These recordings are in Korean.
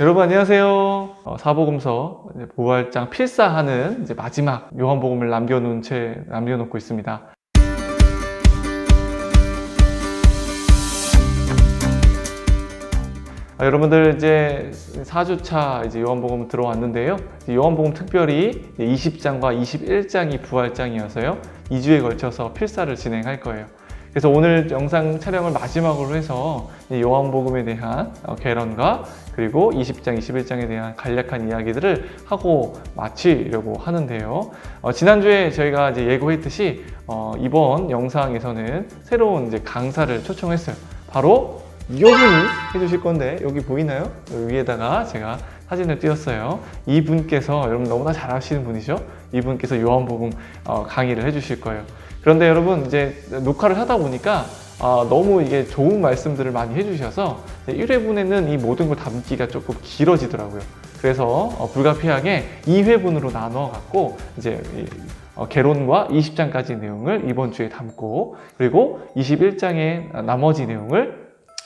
여러분 안녕하세요. 어, 사복음서 부활장 필사하는 이제 마지막 요한복음을 남겨놓은 채 남겨놓고 있습니다. 아, 여러분들 이제 4주차 이제 요한복음 들어왔는데요. 요한복음 특별히 20장과 21장이 부활장이어서요. 2주에 걸쳐서 필사를 진행할 거예요. 그래서 오늘 영상 촬영을 마지막으로 해서 이 요한복음에 대한 어, 개론과 그리고 20장, 21장에 대한 간략한 이야기들을 하고 마치려고 하는데요. 어, 지난주에 저희가 이제 예고했듯이 어, 이번 영상에서는 새로운 이제 강사를 초청했어요. 바로 이분이 해주실 건데 여기 보이나요? 여기 위에다가 제가 사진을 띄웠어요. 이분께서 여러분 너무나 잘 아시는 분이죠. 이분께서 요한복음 어, 강의를 해주실 거예요. 그런데 여러분 이제 녹화를 하다 보니까 아, 너무 이게 좋은 말씀들을 많이 해주셔서 1회분에는 이 모든 걸 담기가 조금 길어지더라고요. 그래서 어, 불가피하게 2회분으로 나눠 갖고 이제 이, 어, 개론과 20장까지 내용을 이번 주에 담고 그리고 21장의 나머지 내용을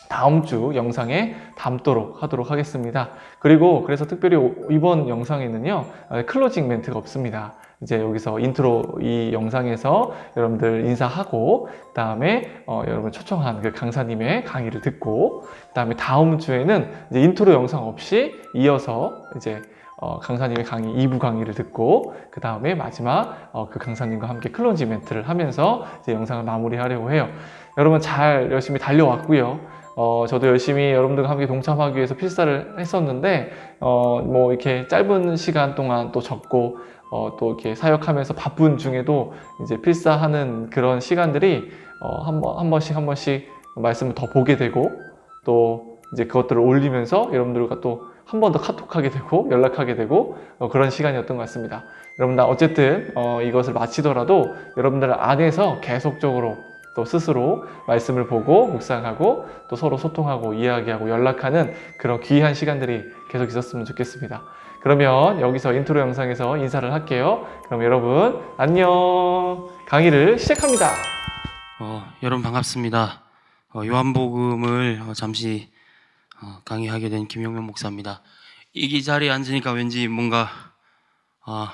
다음 주 영상에 담도록 하도록 하겠습니다. 그리고 그래서 특별히 오- 이번 영상에는요, 어, 클로징 멘트가 없습니다. 이제 여기서 인트로 이 영상에서 여러분들 인사하고, 그 다음에 어, 여러분 초청한 그 강사님의 강의를 듣고, 그 다음에 다음 주에는 이제 인트로 영상 없이 이어서 이제 어, 강사님의 강의 2부 강의를 듣고 그 다음에 마지막 어, 그 강사님과 함께 클론지 멘트를 하면서 이제 영상을 마무리하려고 해요. 여러분 잘 열심히 달려왔고요. 어, 저도 열심히 여러분들과 함께 동참하기 위해서 필사를 했었는데 어, 뭐 이렇게 짧은 시간 동안 또 적고 어, 또 이렇게 사역하면서 바쁜 중에도 이제 필사하는 그런 시간들이 어, 한, 번, 한 번씩 한 번씩 말씀을 더 보게 되고 또 이제 그것들을 올리면서 여러분들과 또 한 번 더 카톡하게 되고 연락하게 되고 어, 그런 시간이었던 것 같습니다. 여러분들 어쨌든 어, 이것을 마치더라도 여러분들 안에서 계속적으로 또 스스로 말씀을 보고 묵상하고 또 서로 소통하고 이야기하고 연락하는 그런 귀한 시간들이 계속 있었으면 좋겠습니다. 그러면 여기서 인트로 영상에서 인사를 할게요. 그럼 여러분 안녕. 강의를 시작합니다. 어, 여러분 반갑습니다. 어, 요한복음을 어, 잠시 어, 강의하게 된 김용명 목사입니다. 이 자리에 앉으니까 왠지 뭔가 어,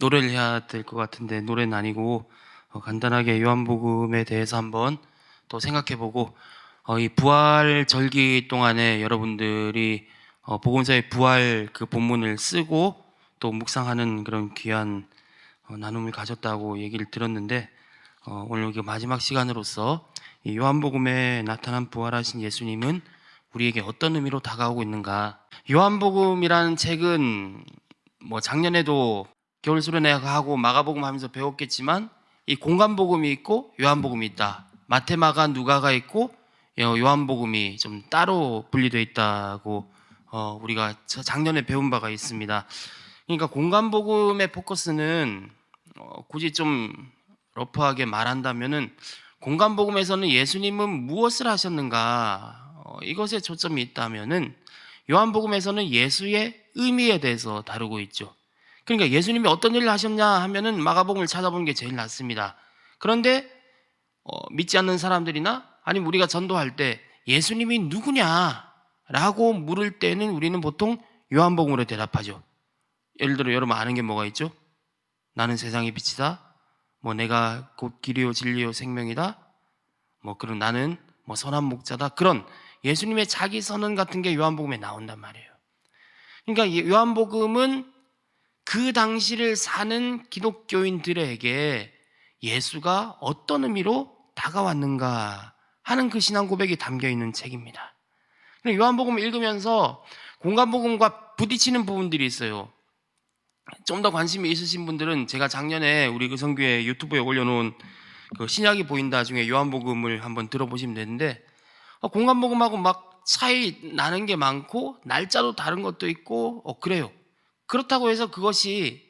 노래를 해야 될 것 같은데 노래는 아니고 어, 간단하게 요한복음에 대해서 한번 또 생각해보고 어, 이 부활 절기 동안에 여러분들이 어, 복음서의 부활 그 본문을 쓰고 또 묵상하는 그런 귀한 어, 나눔을 가졌다고 얘기를 들었는데 어, 오늘 여기 마지막 시간으로서 이 요한복음에 나타난 부활하신 예수님은 우리에게 어떤 의미로 다가오고 있는가? 요한복음이라는 책은 뭐 작년에도 겨울 수련회하고 마가복음 하면서 배웠겠지만 이 공간복음이 있고 요한복음이 있다. 마테마가 누가가 있고 요- 요한복음이 좀 따로 분리되어 있다고 어, 우리가 저- 작년에 배운 바가 있습니다. 그러니까 공간 복음의 포커스는 어, 굳이 좀 러프하게 말한다면은 공간 복음에서는 예수님은 무엇을 하셨는가 어, 이것에 초점이 있다면은 요한 복음에서는 예수의 의미에 대해서 다루고 있죠. 그러니까 예수님이 어떤 일을 하셨냐 하면은 마가복음을 찾아보는 게 제일 낫습니다. 그런데 어, 믿지 않는 사람들이나 아니면 우리가 전도할 때 예수님이 누구냐 라고 물을 때는 우리는 보통 요한복음으로 대답하죠. 예를 들어 여러분 아는 게 뭐가 있죠? 나는 세상의 빛이다. 뭐 내가 곧 길이요 진리요 생명이다. 뭐 그런 나는 뭐 선한 목자다. 그런 예수님의 자기 선언 같은 게 요한복음에 나온단 말이에요. 그러니까 이 요한복음은 그 당시를 사는 기독교인들에게 예수가 어떤 의미로 다가왔는가 하는 그 신앙 고백이 담겨 있는 책입니다. 근데 요한복음을 읽으면서 공간복음과 부딪히는 부분들이 있어요. 좀 더 관심이 있으신 분들은 제가 작년에 우리 그 성교회 유튜브에 올려놓은 그 신약이 보인다 중에 요한복음을 한번 들어보시면 되는데 어, 공간복음하고 막 차이 나는 게 많고 날짜도 다른 것도 있고 어, 그래요. 그렇다고 해서 그것이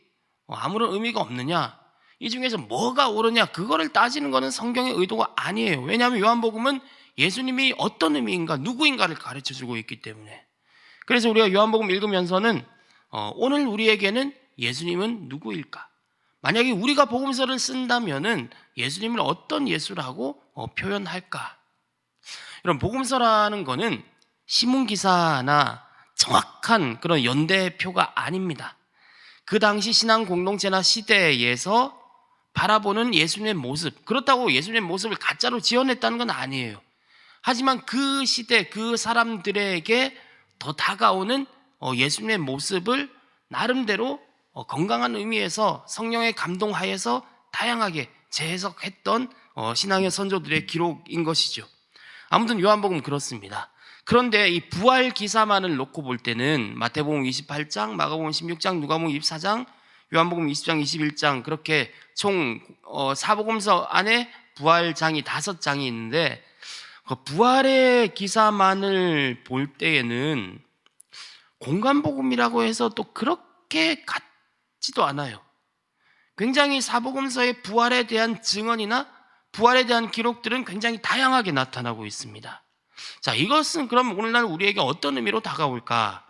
어, 아무런 의미가 없느냐? 이 중에서 뭐가 옳으냐? 그거를 따지는 것은 성경의 의도가 아니에요. 왜냐하면 요한복음은 예수님이 어떤 의미인가, 누구인가를 가르쳐 주고 있기 때문에. 그래서 우리가 요한복음 읽으면서는 어, 오늘 우리에게는 예수님은 누구일까? 만약에 우리가 복음서를 쓴다면은 예수님을 어떤 예수라고 어, 표현할까? 여러분 복음서라는 거는 신문 기사나 정확한 그런 연대표가 아닙니다. 그 당시 신앙 공동체나 시대에서 바라보는 예수님의 모습, 그렇다고 예수님의 모습을 가짜로 지어냈다는 건 아니에요. 하지만 그 시대, 그 사람들에게 더 다가오는 어, 예수님의 모습을 나름대로 어, 건강한 의미에서 성령의 감동하에서 다양하게 재해석했던 어, 신앙의 선조들의 기록인 것이죠. 아무튼 요한복음 그렇습니다. 그런데 이 부활 기사만을 놓고 볼 때는 마태복음 28장, 마가복음 16장, 누가복음 24장, 요한복음 20장, 21장 그렇게 총 어, 사복음서 안에 부활장이 다섯 장이 있는데 그 부활의 기사만을 볼 때에는 공간복음이라고 해서 또 그렇게 같지도 않아요. 굉장히 사복음서의 부활에 대한 증언이나 부활에 대한 기록들은 굉장히 다양하게 나타나고 있습니다. 자, 이것은 그럼 오늘날 우리에게 어떤 의미로 다가올까?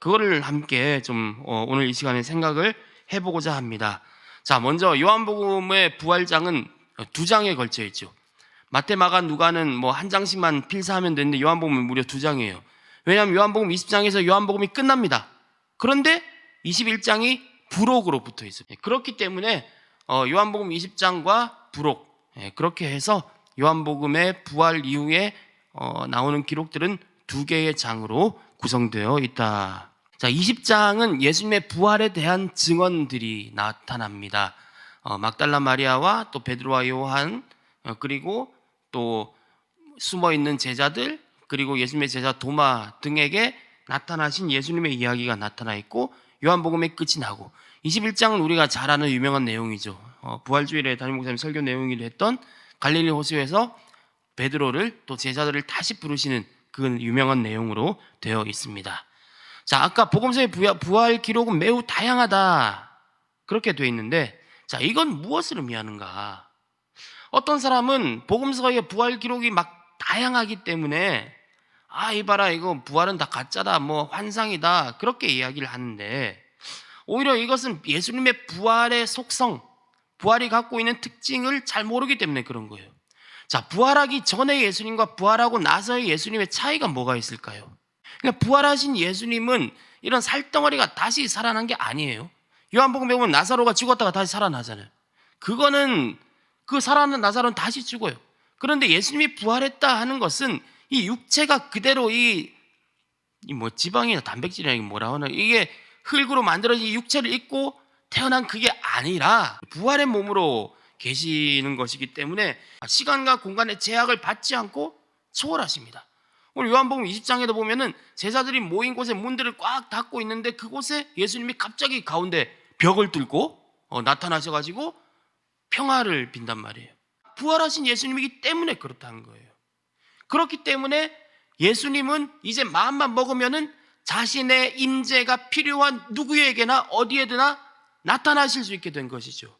그거를 함께 좀 어, 오늘 이 시간에 생각을 해보고자 합니다. 자, 먼저 요한복음의 부활장은 두 장에 걸쳐 있죠. 마태, 마가, 누가는 뭐 한 장씩만 필사하면 되는데 요한복음은 무려 두 장이에요. 왜냐하면 요한복음 20장에서 요한복음이 끝납니다. 그런데 21장이 부록으로 붙어 있어요. 예, 그렇기 때문에 어, 요한복음 20장과 부록 예, 그렇게 해서 요한복음의 부활 이후에 어, 나오는 기록들은 두 개의 장으로 구성되어 있다. 자, 20장은 예수님의 부활에 대한 증언들이 나타납니다. 어, 막달라 마리아와 또 베드로와 요한 어, 그리고 또 숨어 있는 제자들 그리고 예수님의 제자 도마 등에게 나타나신 예수님의 이야기가 나타나 있고 요한복음의 끝이 나고 21장은 우리가 잘 아는 유명한 내용이죠. 어, 부활주일에 담임 목사님 설교 내용이기도 했던 갈릴리 호수에서 베드로를 또 제자들을 다시 부르시는 그 유명한 내용으로 되어 있습니다. 자, 아까 복음서의 부활, 기록은 매우 다양하다. 그렇게 되어 있는데, 자, 이건 무엇을 의미하는가? 어떤 사람은 복음서의 부활 기록이 막 다양하기 때문에, 아, 이봐라, 이거 부활은 다 가짜다, 뭐 환상이다. 그렇게 이야기를 하는데, 오히려 이것은 예수님의 부활의 속성, 부활이 갖고 있는 특징을 잘 모르기 때문에 그런 거예요. 자, 부활하기 전에 예수님과 부활하고 나서의 예수님의 차이가 뭐가 있을까요? 그러니까 부활하신 예수님은 이런 살덩어리가 다시 살아난 게 아니에요. 요한복음에 보면 나사로가 죽었다가 다시 살아나잖아요. 그거는 그 살아난 나사로는 다시 죽어요. 그런데 예수님이 부활했다 하는 것은 이 육체가 그대로 이 뭐 지방이나 단백질이나 뭐라 하나 이게 흙으로 만들어진 이 육체를 입고 태어난 그게 아니라 부활의 몸으로 계시는 것이기 때문에 시간과 공간의 제약을 받지 않고 초월하십니다. 오늘 요한복음 20장에도 보면은 제자들이 모인 곳에 문들을 꽉 닫고 있는데 그곳에 예수님이 갑자기 가운데 벽을 뚫고 어, 나타나셔가지고 평화를 빈단 말이에요. 부활하신 예수님이기 때문에 그렇다는 거예요. 그렇기 때문에 예수님은 이제 마음만 먹으면은 자신의 임재가 필요한 누구에게나 어디에드나 나타나실 수 있게 된 것이죠.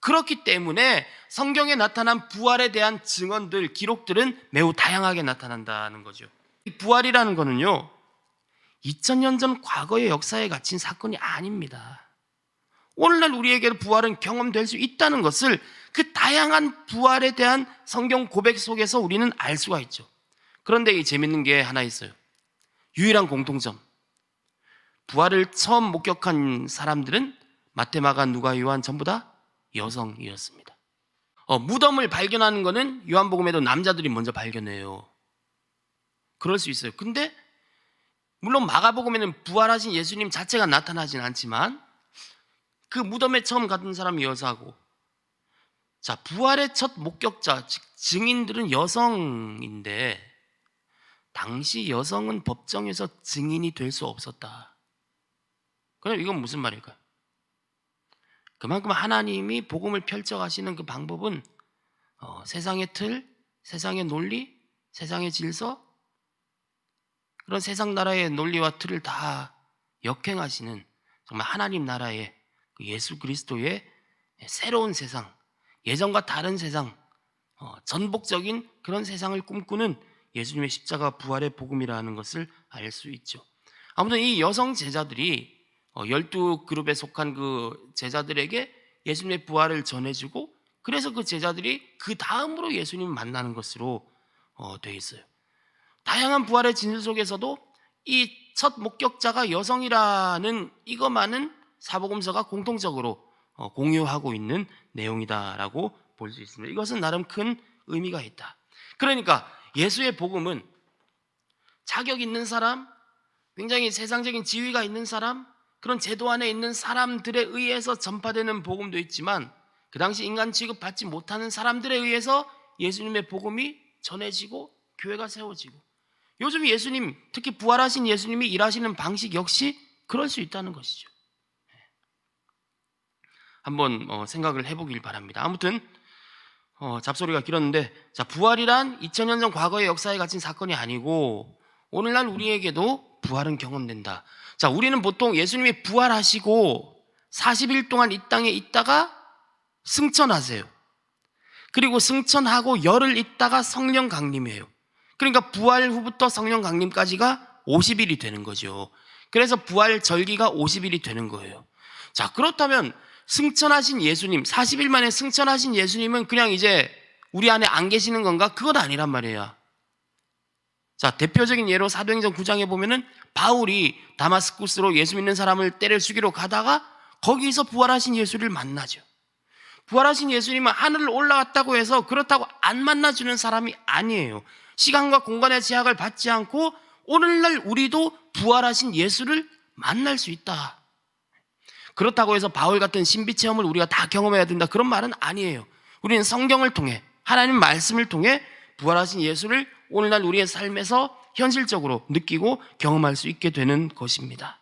그렇기 때문에 성경에 나타난 부활에 대한 증언들, 기록들은 매우 다양하게 나타난다는 거죠. 이 부활이라는 거는요, 2000년 전 과거의 역사에 갇힌 사건이 아닙니다. 오늘날 우리에게 부활은 경험될 수 있다는 것을 그 다양한 부활에 대한 성경 고백 속에서 우리는 알 수가 있죠. 그런데 이 재밌는 게 하나 있어요. 유일한 공통점. 부활을 처음 목격한 사람들은 마테마가 누가 요한 전부 다 여성이었습니다. 어, 무덤을 발견하는 것은 요한복음에도 남자들이 먼저 발견해요. 그럴 수 있어요. 근데 물론 마가복음에는 부활하신 예수님 자체가 나타나진 않지만 그 무덤에 처음 갔던 사람이 여자고 자 부활의 첫 목격자 즉 증인들은 여성인데 당시 여성은 법정에서 증인이 될 수 없었다. 그럼 이건 무슨 말일까요? 그만큼 하나님이 복음을 펼쳐가시는 그 방법은 어, 세상의 틀, 세상의 논리, 세상의 질서 그런 세상 나라의 논리와 틀을 다 역행하시는 정말 하나님 나라의 그 예수 그리스도의 새로운 세상, 예전과 다른 세상, 어, 전복적인 그런 세상을 꿈꾸는 예수님의 십자가 부활의 복음이라는 것을 알 수 있죠. 아무튼 이 여성 제자들이 어, 열두 그룹에 속한 그 제자들에게 예수님의 부활을 전해주고 그래서 그 제자들이 그 다음으로 예수님을 만나는 것으로 어, 되어 있어요. 다양한 부활의 진술 속에서도 이 첫 목격자가 여성이라는 이것만은 사복음서가 공통적으로 어, 공유하고 있는 내용이다라고 볼 수 있습니다. 이것은 나름 큰 의미가 있다. 그러니까 예수의 복음은 자격 있는 사람, 굉장히 세상적인 지위가 있는 사람, 그런 제도 안에 있는 사람들에 의해서 전파되는 복음도 있지만 그 당시 인간 취급 받지 못하는 사람들에 의해서 예수님의 복음이 전해지고 교회가 세워지고 요즘 예수님 특히 부활하신 예수님이 일하시는 방식 역시 그럴 수 있다는 것이죠. 한번 어, 생각을 해보길 바랍니다. 아무튼 어, 잡소리가 길었는데 자 부활이란 2000년 전 과거의 역사에 갇힌 사건이 아니고 오늘날 우리에게도 부활은 경험된다. 자 우리는 보통 예수님이 부활하시고 40일 동안 이 땅에 있다가 승천하세요. 그리고 승천하고 열흘 있다가 성령 강림해요. 그러니까 부활 후부터 성령 강림까지가 50일이 되는 거죠. 그래서 부활 절기가 50일이 되는 거예요. 자, 그렇다면 승천하신 예수님, 40일 만에 승천하신 예수님은 그냥 이제 우리 안에 안 계시는 건가? 그건 아니란 말이에요. 자, 대표적인 예로 사도행전 9장에 보면은 바울이 다마스쿠스로 예수 믿는 사람을 때려 죽이러 가다가 거기서 부활하신 예수를 만나죠. 부활하신 예수님은 하늘을 올라갔다고 해서 그렇다고 안 만나주는 사람이 아니에요. 시간과 공간의 제약을 받지 않고 오늘날 우리도 부활하신 예수를 만날 수 있다. 그렇다고 해서 바울 같은 신비 체험을 우리가 다 경험해야 된다. 그런 말은 아니에요. 우리는 성경을 통해 하나님 말씀을 통해 부활하신 예수를 오늘날 우리의 삶에서 현실적으로 느끼고 경험할 수 있게 되는 것입니다.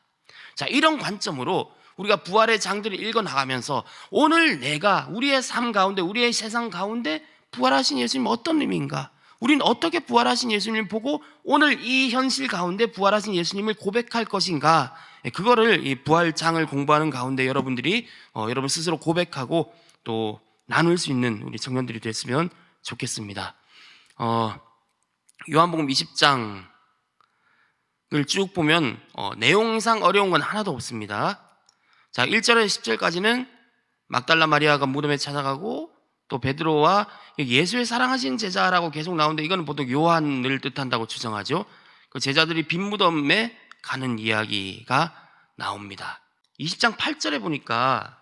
자, 이런 관점으로 우리가 부활의 장들을 읽어 나가면서 오늘 내가 우리의 삶 가운데 우리의 세상 가운데 부활하신 예수님 어떤 의미인가? 우리는 어떻게 부활하신 예수님을 보고 오늘 이 현실 가운데 부활하신 예수님을 고백할 것인가? 예, 그거를 이 부활장을 공부하는 가운데 여러분들이 어, 여러분 스스로 고백하고 또 나눌 수 있는 우리 청년들이 됐으면 좋겠습니다. 어, 요한복음 20장을 쭉 보면 어, 내용상 어려운 건 하나도 없습니다. 자, 1절에서 10절까지는 막달라 마리아가 무덤에 찾아가고 또 베드로와 예수의 사랑하신 제자라고 계속 나오는데 이거는 보통 요한을 뜻한다고 추정하죠. 그 제자들이 빈 무덤에 가는 이야기가 나옵니다. 20장 8절에 보니까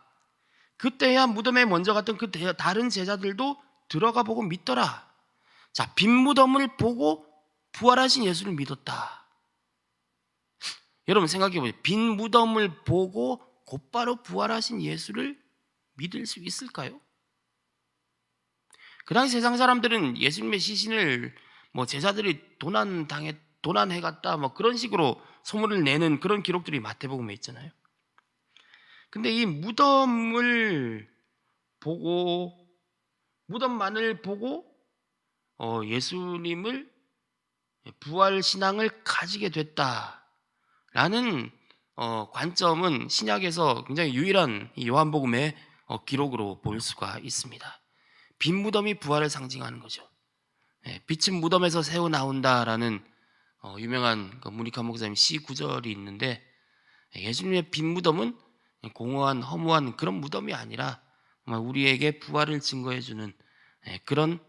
그때야 무덤에 먼저 갔던 그 대- 다른 제자들도 들어가 보고 믿더라. 자, 빈 무덤을 보고 부활하신 예수를 믿었다. 여러분 생각해 보세요. 빈 무덤을 보고 곧바로 부활하신 예수를 믿을 수 있을까요? 그 당시 세상 사람들은 예수님의 시신을 뭐 제자들이 도난 당해 도난해 갔다 뭐 그런 식으로 소문을 내는 그런 기록들이 마태복음에 있잖아요. 근데 이 무덤을 보고 무덤만을 보고 어, 예수님을 부활 신앙을 가지게 됐다라는 어, 관점은 신약에서 굉장히 유일한 이 요한복음의 어, 기록으로 볼 수가 있습니다. 빈 무덤이 부활을 상징하는 거죠. 예, 빛은 무덤에서 새어 나온다라는 어, 유명한 그 무니카 목사님 시 구절이 있는데 예, 예수님의 빈 무덤은 공허한 허무한 그런 무덤이 아니라 우리에게 부활을 증거해 주는 예, 그런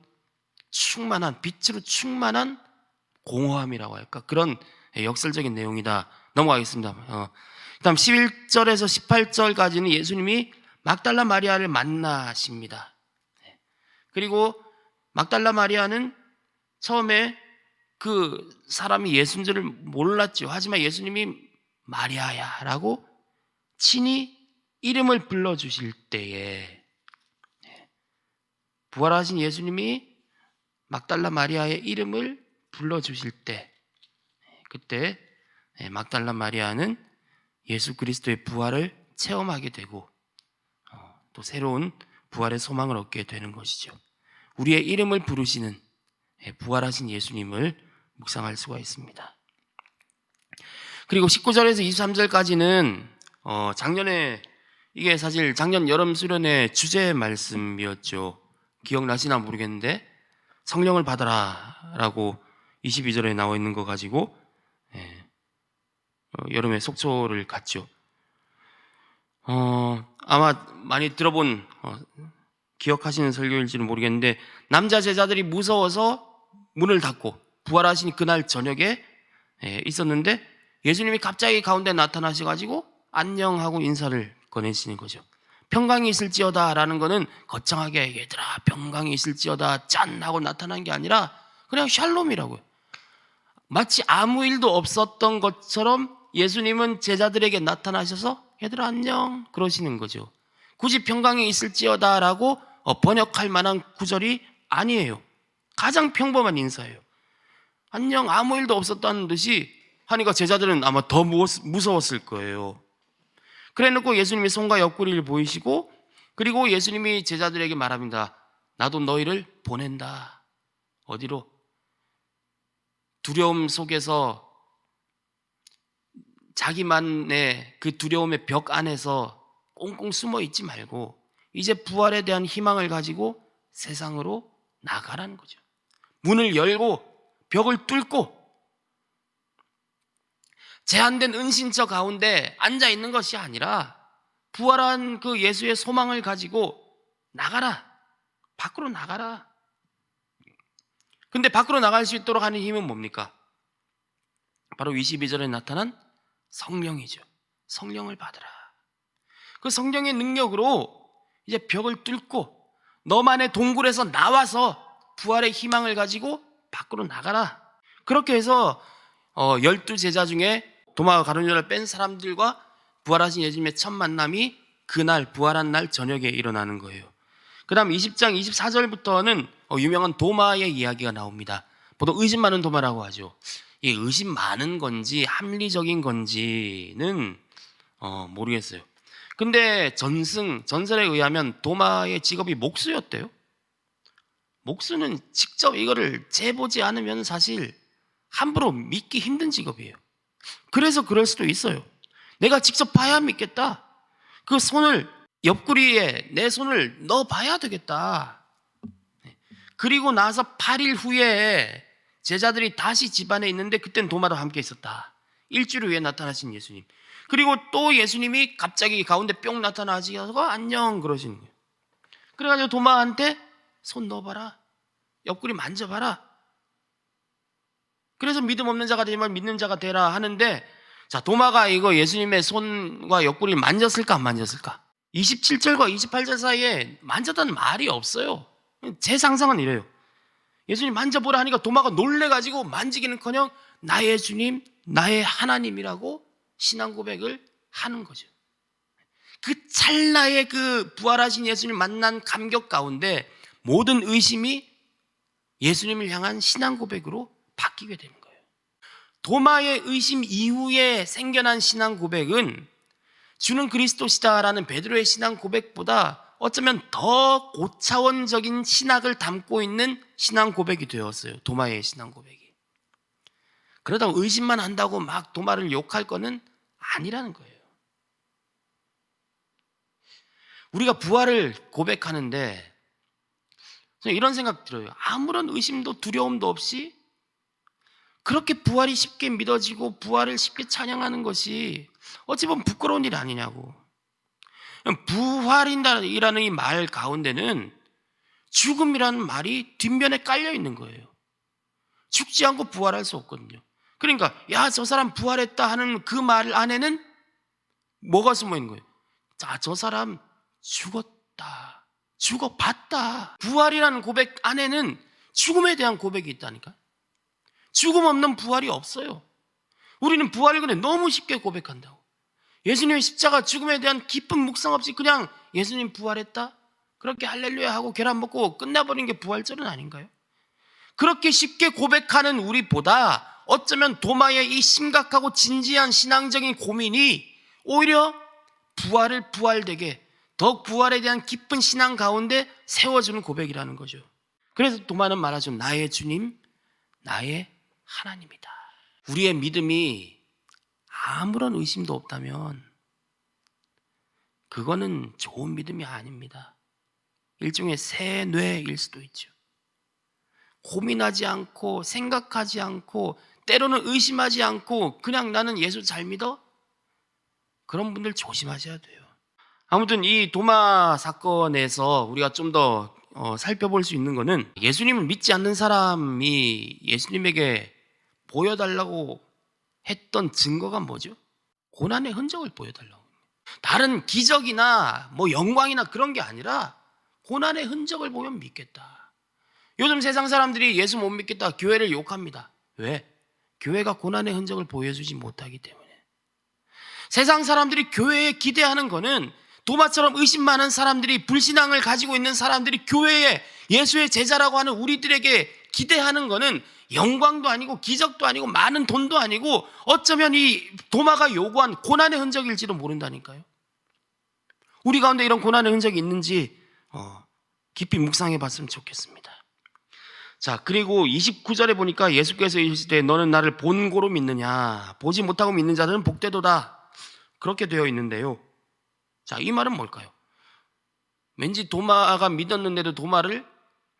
충만한 빛으로 충만한 공허함이라고 할까 그런 예, 역설적인 내용이다. 넘어가겠습니다. 어, 그다음 11절에서 18절까지는 예수님이 막달라 마리아를 만나십니다. 네. 그리고 막달라 마리아는 처음에 그 사람이 예수인 줄을 몰랐죠. 하지만 예수님이 마리아야라고 친히 이름을 불러 주실 때에 네. 부활하신 예수님이 막달라 마리아의 이름을 불러 주실 때 그때 네, 막달라 마리아는 예수 그리스도의 부활을 체험하게 되고 어, 또 새로운 부활의 소망을 얻게 되는 것이죠. 우리의 이름을 부르시는 예, 부활하신 예수님을 묵상할 수가 있습니다. 그리고 19절에서 23절까지는 어, 작년에 이게 사실 작년 여름 수련의 주제 말씀이었죠. 기억나시나 모르겠는데 성령을 받아라라고 22절에 나와 있는 거 가지고 예, 어, 여름에 속초를 갔죠. 어, 아마 많이 들어본 어, 기억하시는 설교일지는 모르겠는데 남자 제자들이 무서워서 문을 닫고 부활하신 그날 저녁에 예, 있었는데 예수님이 갑자기 가운데 나타나셔가지고 안녕하고 인사를 건네시는 거죠. 평강이 있을지어다라는 거는 거창하게 얘들아 평강이 있을지어다 짠 하고 나타난 게 아니라 그냥 샬롬이라고요. 마치 아무 일도 없었던 것처럼 예수님은 제자들에게 나타나셔서 얘들아 안녕 그러시는 거죠. 굳이 평강이 있을지어다라고 어, 번역할 만한 구절이 아니에요. 가장 평범한 인사예요. 안녕 아무 일도 없었다는 듯이 하니까 제자들은 아마 더 무서- 무서웠을 거예요. 그래놓고 예수님이 손과 옆구리를 보이시고 그리고 예수님이 제자들에게 말합니다. 나도 너희를 보낸다. 어디로? 두려움 속에서 자기만의 그 두려움의 벽 안에서 꽁꽁 숨어 있지 말고 이제 부활에 대한 희망을 가지고 세상으로 나가라는 거죠. 문을 열고 벽을 뚫고 제한된 은신처 가운데 앉아 있는 것이 아니라 부활한 그 예수의 소망을 가지고 나가라. 밖으로 나가라. 근데 밖으로 나갈 수 있도록 하는 힘은 뭡니까? 바로 22절에 나타난 성령이죠. 성령을 받으라. 그 성령의 능력으로 이제 벽을 뚫고 너만의 동굴에서 나와서 부활의 희망을 가지고 밖으로 나가라. 그렇게 해서 어, 열두 제자 중에 도마와 가룟유다를 뺀 사람들과 부활하신 예수님의 첫 만남이 그날 부활한 날 저녁에 일어나는 거예요. 그 다음 20장 24절부터는 어, 유명한 도마의 이야기가 나옵니다. 보통 의심 많은 도마라고 하죠. 이 의심 많은 건지 합리적인 건지는 어, 모르겠어요. 근데 전승, 전설에 의하면 도마의 직업이 목수였대요. 목수는 직접 이거를 재보지 않으면 사실 함부로 믿기 힘든 직업이에요. 그래서 그럴 수도 있어요. 내가 직접 봐야 믿겠다. 그 손을 옆구리에 내 손을 넣어 봐야 되겠다. 네. 그리고 나서 8일 후에 제자들이 다시 집안에 있는데 그땐 도마도 함께 있었다. 일주일 후에 나타나신 예수님. 그리고 또 예수님이 갑자기 가운데 뿅 나타나시고 안녕 그러시는 거예요. 그래가지고 도마한테 손 넣어봐라. 옆구리 만져봐라. 그래서 믿음 없는 자가 되지만 믿는 자가 되라 하는데 자 도마가 이거 예수님의 손과 옆구리를 만졌을까 안 만졌을까? 27절과 28절 사이에 만졌다는 말이 없어요. 제 상상은 이래요. 예수님 만져보라 하니까 도마가 놀래가지고 만지기는커녕 나의 주님, 나의 하나님이라고 신앙 고백을 하는 거죠. 그 찰나의 그 부활하신 예수님 만난 감격 가운데 모든 의심이 예수님을 향한 신앙 고백으로 바뀌게 되는 거예요. 도마의 의심 이후에 생겨난 신앙 고백은 주는 그리스도시다라는 베드로의 신앙 고백보다 어쩌면 더 고차원적인 신학을 담고 있는 신앙 고백이 되었어요. 도마의 신앙 고백이. 그러다 의심만 한다고 막 도마를 욕할 거는 아니라는 거예요. 우리가 부활을 고백하는데 이런 생각 들어요. 아무런 의심도 두려움도 없이 그렇게 부활이 쉽게 믿어지고 부활을 쉽게 찬양하는 것이 어찌 보면 부끄러운 일 아니냐고. 부활이라는 이 말 가운데는 죽음이라는 말이 뒷면에 깔려 있는 거예요. 죽지 않고 부활할 수 없거든요. 그러니까 야 저 사람 부활했다 하는 그 말 안에는 뭐가 숨어 있는 거예요? 자, 저 사람 죽었다. 죽어봤다. 부활이라는 고백 안에는 죽음에 대한 고백이 있다니까. 죽음 없는 부활이 없어요. 우리는 부활을 그냥 너무 쉽게 고백한다고. 예수님의 십자가 죽음에 대한 깊은 묵상 없이 그냥 예수님 부활했다? 그렇게 할렐루야 하고 계란 먹고 끝나버린 게 부활절은 아닌가요? 그렇게 쉽게 고백하는 우리보다 어쩌면 도마의 이 심각하고 진지한 신앙적인 고민이 오히려 부활을 부활되게 더욱 부활에 대한 깊은 신앙 가운데 세워주는 고백이라는 거죠. 그래서 도마는 말하죠. 나의 주님, 나의 하나님이다. 우리의 믿음이 아무런 의심도 없다면 그거는 좋은 믿음이 아닙니다. 일종의 새 뇌일 수도 있죠. 고민하지 않고 생각하지 않고 때로는 의심하지 않고 그냥 나는 예수 잘 믿어? 그런 분들 조심하셔야 돼요. 아무튼 이 도마 사건에서 우리가 좀더 어, 살펴볼 수 있는 거는 예수님을 믿지 않는 사람이 예수님에게 보여달라고 했던 증거가 뭐죠? 고난의 흔적을 보여달라고. 다른 기적이나 뭐 영광이나 그런 게 아니라 고난의 흔적을 보면 믿겠다. 요즘 세상 사람들이 예수 못 믿겠다 교회를 욕합니다. 왜? 교회가 고난의 흔적을 보여주지 못하기 때문에. 세상 사람들이 교회에 기대하는 거는 도마처럼 의심 많은 사람들이 불신앙을 가지고 있는 사람들이 교회에 예수의 제자라고 하는 우리들에게 기대하는 거는 영광도 아니고 기적도 아니고 많은 돈도 아니고 어쩌면 이 도마가 요구한 고난의 흔적일지도 모른다니까요. 우리 가운데 이런 고난의 흔적이 있는지 어, 깊이 묵상해 봤으면 좋겠습니다. 자, 그리고 29절에 보니까 예수께서 이르실 때 너는 나를 본고로 믿느냐 보지 못하고 믿는 자들은 복되도다. 그렇게 되어 있는데요. 자, 이 말은 뭘까요? 왠지 도마가 믿었는데도 도마를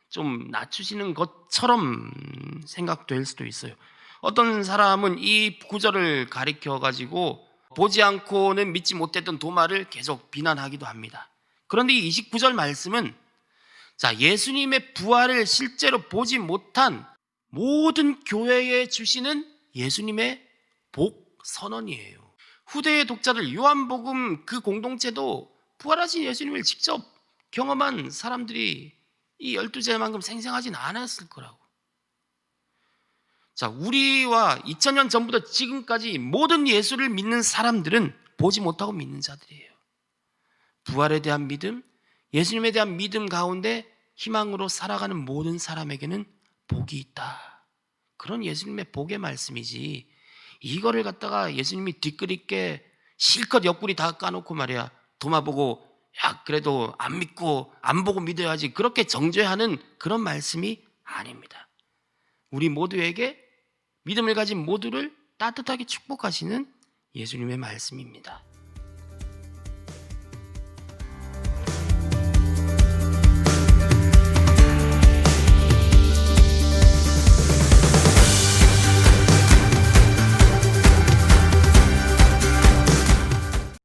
좀 낮추시는 것처럼 생각될 수도 있어요. 어떤 사람은 이 구절을 가리켜 가지고 보지 않고는 믿지 못했던 도마를 계속 비난하기도 합니다. 그런데 이 29절 말씀은 자, 예수님의 부활을 실제로 보지 못한 모든 교회에 주시는 예수님의 복 선언이에요. 후대의 독자들 요한복음 그 공동체도 부활하신 예수님을 직접 경험한 사람들이 이 열두 제만큼 생생하진 않았을 거라고. 자, 우리와 2000년 전부터 지금까지 모든 예수를 믿는 사람들은 보지 못하고 믿는 자들이에요. 부활에 대한 믿음, 예수님에 대한 믿음 가운데 희망으로 살아가는 모든 사람에게는 복이 있다. 그런 예수님의 복의 말씀이지. 이거를 갖다가 예수님이 뒷그립게 실컷 옆구리 다 까놓고 말이야. 도마 보고 야 그래도 안 믿고 안 보고 믿어야지 그렇게 정죄하는 그런 말씀이 아닙니다. 우리 모두에게 믿음을 가진 모두를 따뜻하게 축복하시는 예수님의 말씀입니다.